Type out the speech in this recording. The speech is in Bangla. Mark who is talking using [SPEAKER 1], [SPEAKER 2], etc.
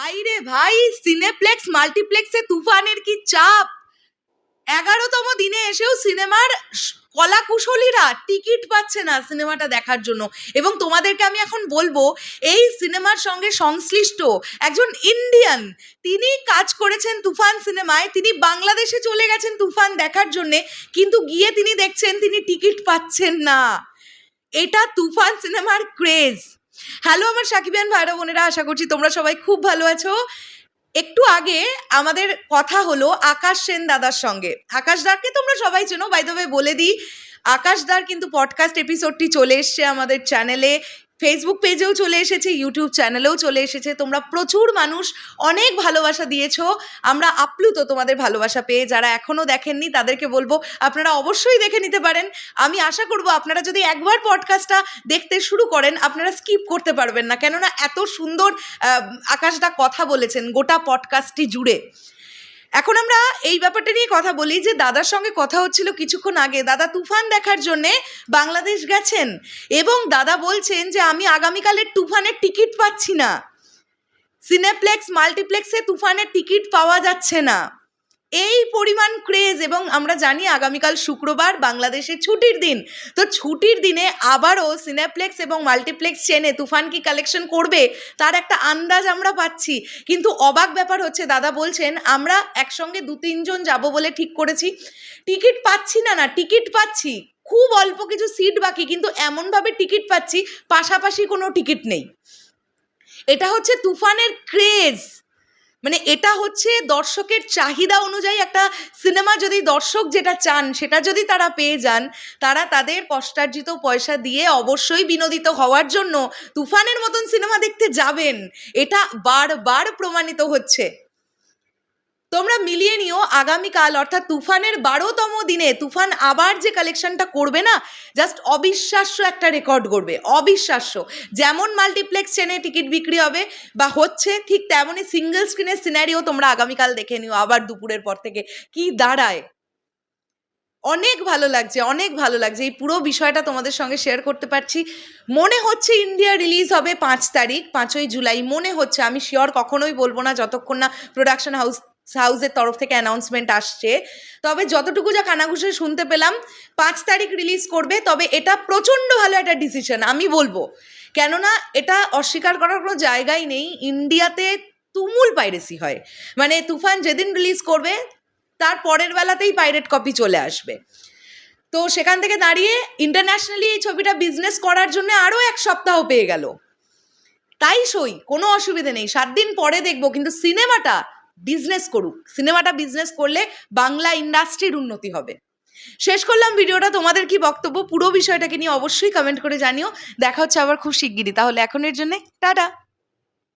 [SPEAKER 1] হাই রে ভাই সিনেপ্লেক্স মাল্টিপ্লেক্সে তুফানের কি চাপ? এগারোতম দিনে এসেও সিনেমার কলাকুশলীরা টিকিট পাচ্ছে না সিনেমাটা দেখার জন্য। এবং তোমাদেরকে আমি এখন বলব, এই সিনেমার সঙ্গে সংশ্লিষ্ট একজন ইন্ডিয়ান তিনি কাজ করেছেন তুফান সিনেমায়, তিনি বাংলাদেশে চলে গেছেন তুফান দেখার জন্যে, কিন্তু গিয়ে তিনি দেখছেন তিনি টিকিট পাচ্ছেন না। এটা তুফান সিনেমার ক্রেজ হ্যালো আমার সাকিবিয়ান ভাইরা বোনেরা, আশা করছি তোমরা সবাই খুব ভালো আছো। একটু আগে আমাদের কথা হলো আকাশ সেন দাদার সঙ্গে। আকাশ দারকে তোমরা সবাই চেনো। বাই বলে দিই, আকাশ দার কিন্তু পডকাস্ট এপিসোডটি চলে এসছে আমাদের চ্যানেলে ফেসবুক পেজেও চলে এসেছে ইউটিউব চ্যানেলেও চলে এসেছে। তোমরা প্রচুর মানুষ অনেক ভালোবাসা দিয়েছ। আমরা আপ্লুত তোমাদের ভালোবাসা পেয়ে যারা এখনও দেখেননি তাদেরকে বলব আপনারা অবশ্যই দেখে নিতে পারেন। আমি আশা করব আপনারা যদি একবার পডকাস্টটা দেখতে শুরু করেন আপনারা স্কিপ করতে পারবেন না। কেননা এত সুন্দর আহ, আকাশদা কথা বলেছেন গোটা পডকাস্টটি জুড়ে। এখন আমরা এই ব্যাপারটা নিয়ে কথা বলি যে দাদার সঙ্গে কথা হচ্ছিল কিছুক্ষণ আগে। দাদা তুফান দেখার জন্যে বাংলাদেশ গেছেন এবং দাদা বলছেন যে আমি আগামীকালের তুফানের টিকিট পাচ্ছি না। সিনেপ্লেক্স, মাল্টিপ্লেক্সে তুফানের টিকিট পাওয়া যাচ্ছে না। এই পরিমাণ ক্রেজ এবং আমরা জানি আগামীকাল শুক্রবার বাংলাদেশে ছুটির দিন। তো ছুটির দিনে আবারও সিনেপ্লেক্স এবং মাল্টিপ্লেক্স চেনে তুফান কি কালেকশন করবে, তার একটা আন্দাজ আমরা পাচ্ছি। কিন্তু অবাক ব্যাপার হচ্ছে, দাদা বলছেন, আমরা একসঙ্গে দু তিনজন যাব বলে ঠিক করেছি। টিকিট পাচ্ছি না না, টিকিট পাচ্ছি। খুব অল্প কিছু সিট বাকি, কিন্তু এমনভাবে টিকিট পাচ্ছি, পাশাপাশি কোনো টিকিট নেই। এটা হচ্ছে তুফানের ক্রেজ মানে এটা হচ্ছে দর্শকের চাহিদা অনুযায়ী একটা সিনেমা যদি দর্শক যেটা চান, সেটা যদি তারা পেয়ে যান, তারা তাদের কষ্টার্জিত পয়সা দিয়ে অবশ্যই বিনোদিত হওয়ার জন্য তুফানের মতন সিনেমা দেখতে যাবেন। এটা বারবার প্রমাণিত হচ্ছে। তোমরা মিলিয়ে নিও আগামীকাল, অর্থাৎ তুফানের বারোতম দিনে, তুফান আবার যে কালেকশনটা করবে না জাস্ট অবিশ্বাস্য একটা রেকর্ড করবে অবিশ্বাস্য। যেমন মাল্টিপ্লেক্স চেনে টিকিট বিক্রি হবে, বা হচ্ছে ঠিক তেমনই সিঙ্গেল স্ক্রিনের সিনারিও তোমরা আগামীকাল দেখে নিও, আবার দুপুরের পর থেকে। কি দাঁড়ায়? অনেক ভালো লাগছে, অনেক ভালো লাগছে। এই পুরো বিষয়টা তোমাদের সঙ্গে শেয়ার করতে পারছি। মনে হচ্ছে ইন্ডিয়া রিলিজ হবে পাঁচ তারিখ, পাঁচই জুলাই। মনে হচ্ছে, আমি শিওর কখনোই বলব না, যতক্ষণ না প্রোডাকশন হাউস হাউসের তরফ থেকে অ্যানাউন্সমেন্ট আসছে। তবে যতটুকু যা কানাঘুষে শুনতে পেলাম, পাঁচ তারিখ রিলিজ করবে, তবে এটা প্রচণ্ড ভালো একটা ডিসিশন আমি বলব। কেননা এটা অস্বীকার করার কোনো জায়গাই নেই, ইন্ডিয়াতে তুমুল পাইরেসি হয়। মানে তুফান যেদিন রিলিজ করবে, তার পরের বেলাতেই পাইরেট কপি চলে আসবে। তো সেখান থেকে দাঁড়িয়ে ইন্টারন্যাশনালি এই ছবিটা বিজনেস করার জন্য আরও এক সপ্তাহ পেয়ে গেল। তাই সই, কোনো অসুবিধে নেই। সাত দিন পরে দেখব, কিন্তু সিনেমাটা বিজনেস করুক, সিনেমাটা বিজনেস করলে বাংলা ইন্ডাস্ট্রির উন্নতি হবে। শেষ করলাম ভিডিওটা, তোমাদের কি বক্তব্য? পুরো বিষয়টাকে নিয়ে অবশ্যই কমেন্ট করে জানিও। দেখা হচ্ছে আবার খুব শিগগিরই। তাহলে এখনের জন্য, টাটা!